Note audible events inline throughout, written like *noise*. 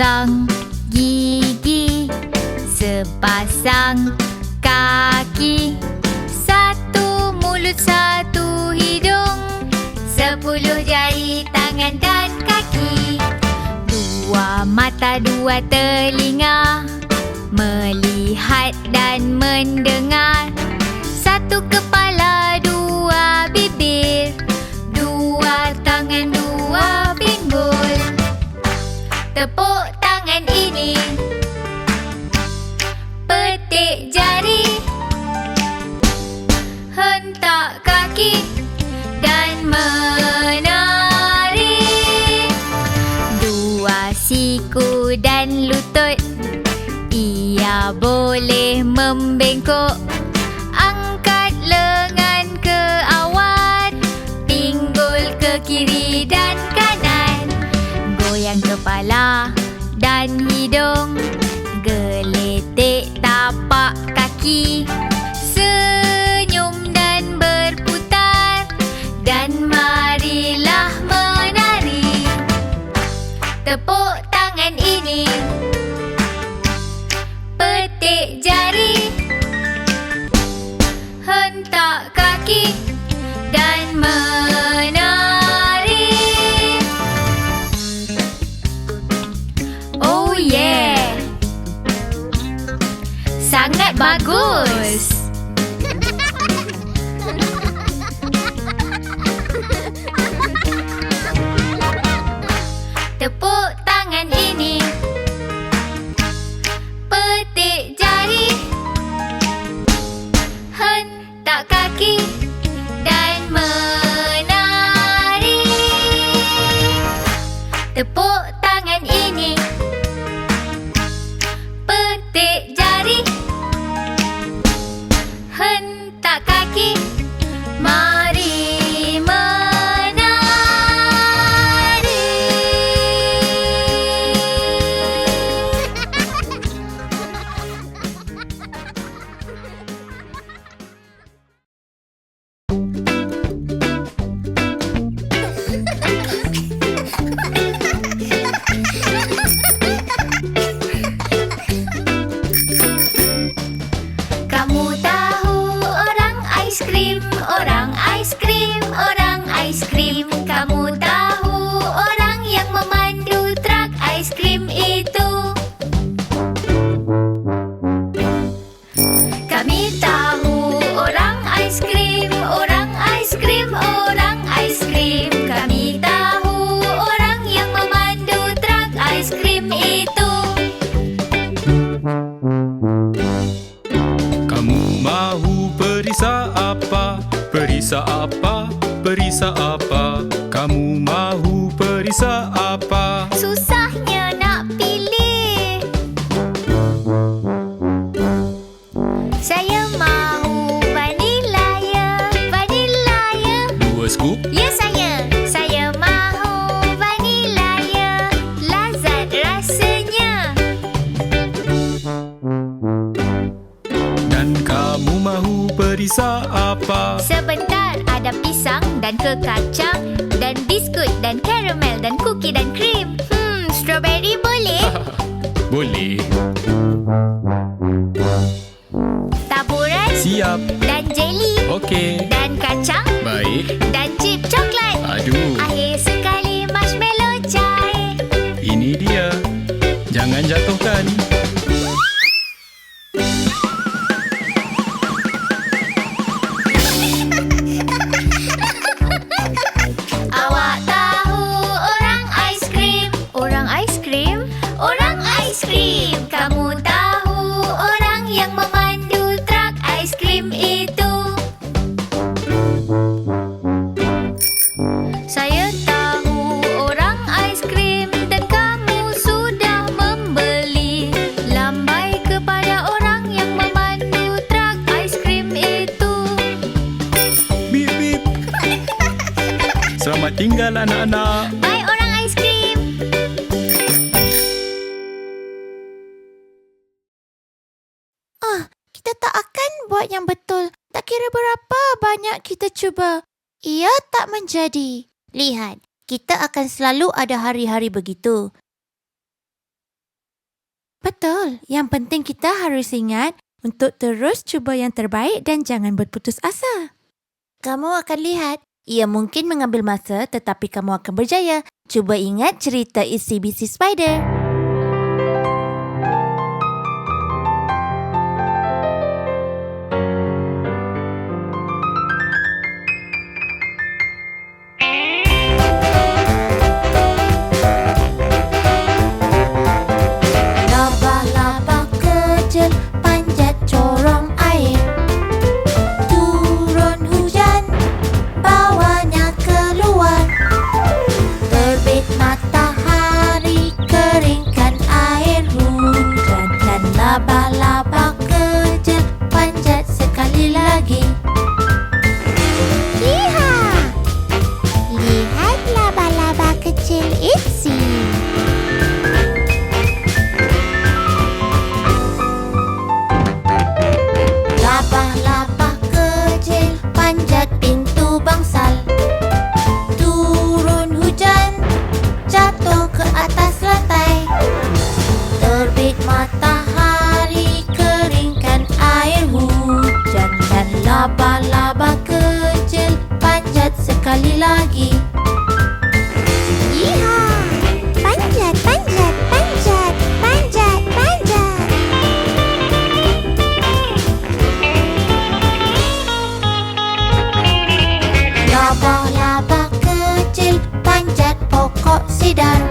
Sepasang gigi Sepasang kaki. Satu mulut, satu hidung. Sepuluh jari, tangan dan kaki. Dua mata, dua telinga. Melihat dan mendengar. Satu kepala, dua bibir. Dua tangan, dua pinggul. Tepuk membengkok. Angkat lengan ke awan Pinggul ke kiri dan kanan. Goyang kepala dan hidung Geletek tapak kaki bagus *laughs* Tepuk Hentak kaki Mari 小野猫。Tinggal anak-anak. Bye orang ais krim Kita tak akan buat yang betul. Tak kira berapa banyak kita cuba. Ia tak menjadi. Lihat, kita akan selalu ada hari-hari begitu. Betul. Yang penting kita harus ingat untuk terus cuba yang terbaik dan jangan berputus asa. Kamu akan lihat, ia mungkin mengambil masa tetapi kamu akan berjaya. Cuba ingat cerita Itsy Bitsy Spider. Laba-laba kecil panjat sekali lagi. Iha! Panjat, panjat, panjat, panjat, panjat. Laba-laba kecil panjat pokok sidar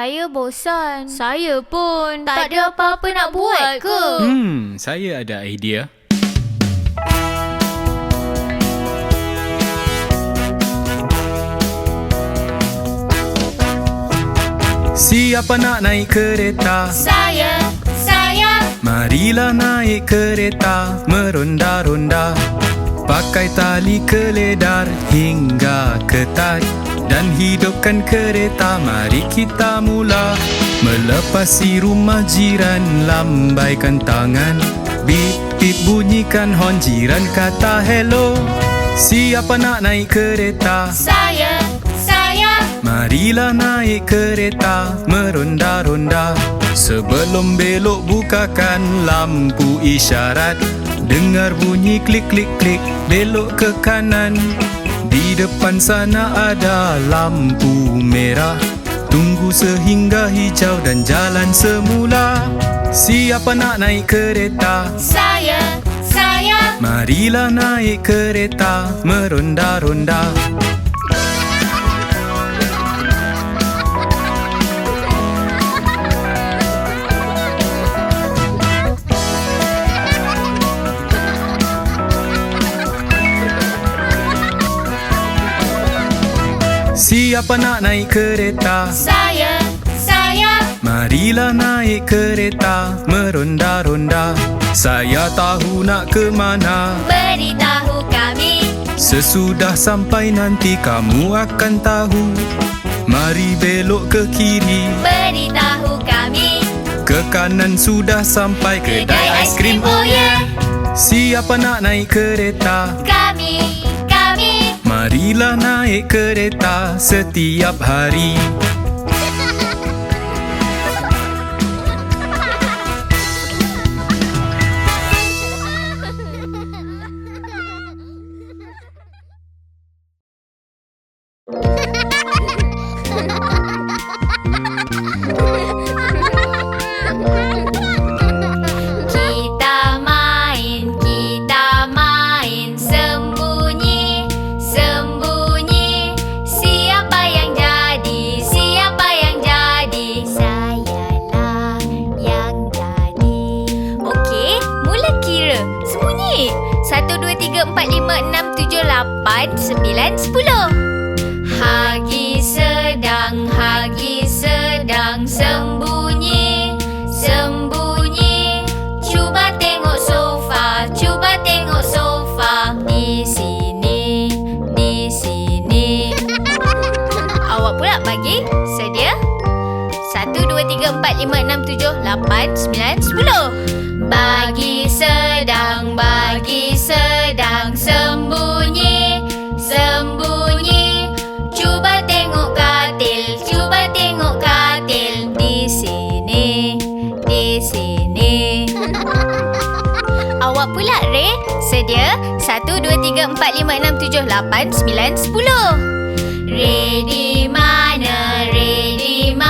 Saya bosan. Saya pun. Tak ada apa-apa nak buat ke? Hmm, saya ada idea. Siapa nak naik kereta? Saya, saya. Marilah naik kereta meronda-ronda Pakai tali keledar hingga ketat Dan hidupkan kereta mari kita mula. Melepasi rumah jiran lambaikan tangan. Bip bip bunyikan hon jiran kata hello. Siapa nak naik kereta? Saya, saya. Marilah naik kereta meronda-ronda. Sebelum belok bukakan lampu isyarat. Dengar bunyi klik-klik-klik belok ke kanan Di depan sana ada lampu merah Tunggu sehingga hijau dan jalan semula Siapa nak naik kereta? Saya, saya. Marilah naik kereta meronda-ronda Siapa nak naik kereta? Saya, saya. Marilah naik kereta meronda-ronda Saya tahu nak ke mana Beritahu kami. Sesudah sampai nanti kamu akan tahu Mari belok ke kiri Beritahu kami. Ke kanan sudah sampai kedai aiskrim Oh yeah. Siapa nak naik kereta? Kami, kami. Marilah naik kereta setiap hari sedang sembunyi, sembunyi. Cuba tengok sofa, cuba tengok sofa. Di sini, di sini. *laughs* Awak pula bagi, sedia? Satu, dua, tiga, empat, lima, enam, tujuh, lapan, sembilan, sepuluh. Bagi Sedia? Satu, dua, tiga, empat, lima, enam, tujuh, lapan, sembilan, sepuluh. Ray di mana? Di mana?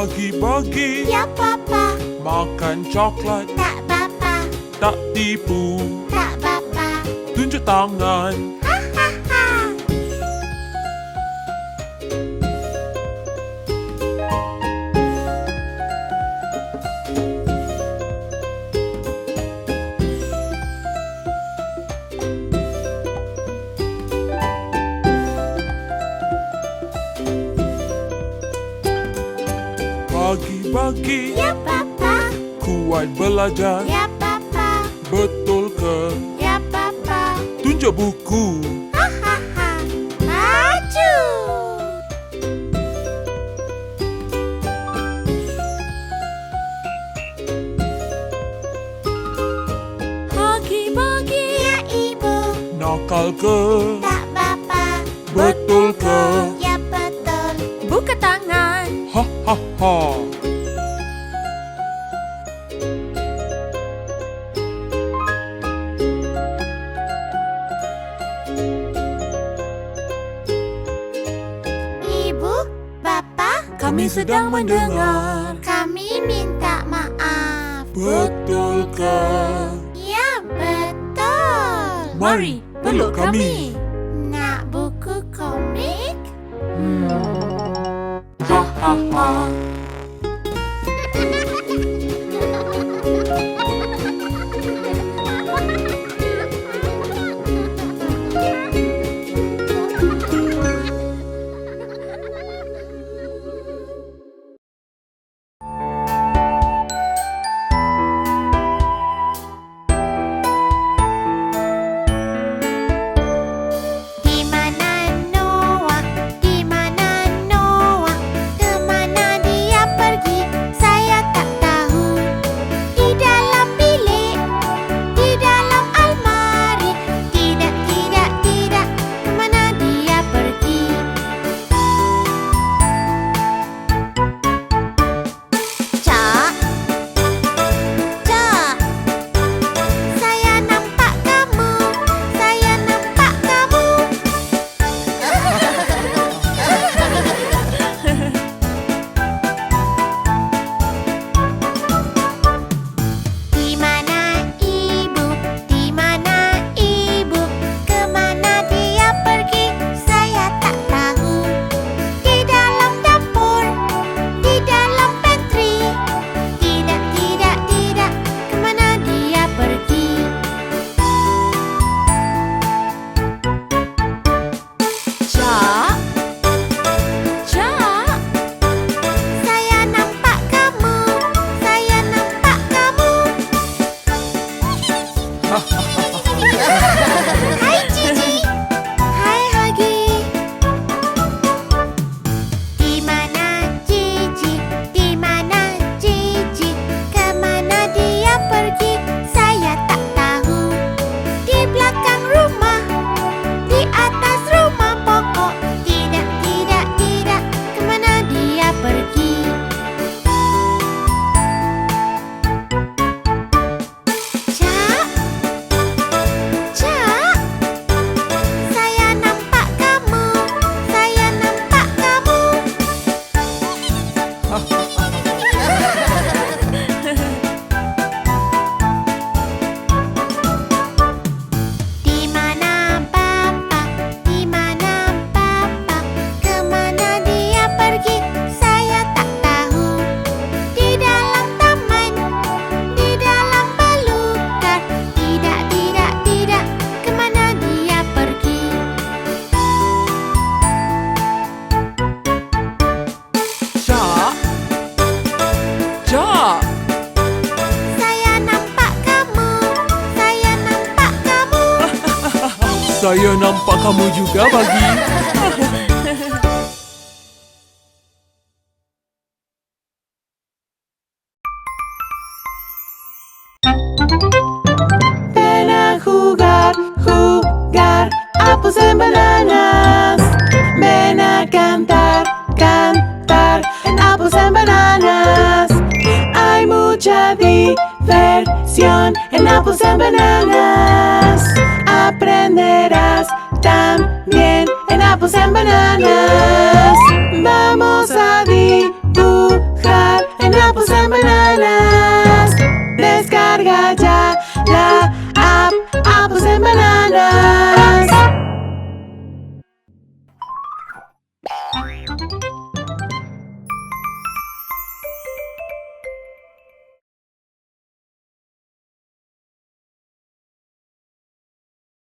Pagi-pagi, Ya, Papa. makan coklat, Tak, Papa. tak tipu, Tak, Papa. tunjuk tangan. Kuat belajar, Ya, Papa. betul ke? Ya, Papa. Tunjuk buku. Ha. Maju. Pagi-pagi Ya, Ibu. Nakal ke? Tak, Papa. Betul ke? Ya, betul. Buka tangan Ha ha ha. Ibu, Bapak, Kami sedang mendengar kami minta maaf. Betul ke? Ya, betul. Mari, peluk kami. Nak buku komik? Ha ha ha. Saya nampak kamu juga bagi. Ven a jugar, jugar, apples and bananas. Ven a cantar, cantar, en apples and bananas. Hay mucha diversión en apples and bananas. Apples and bananas.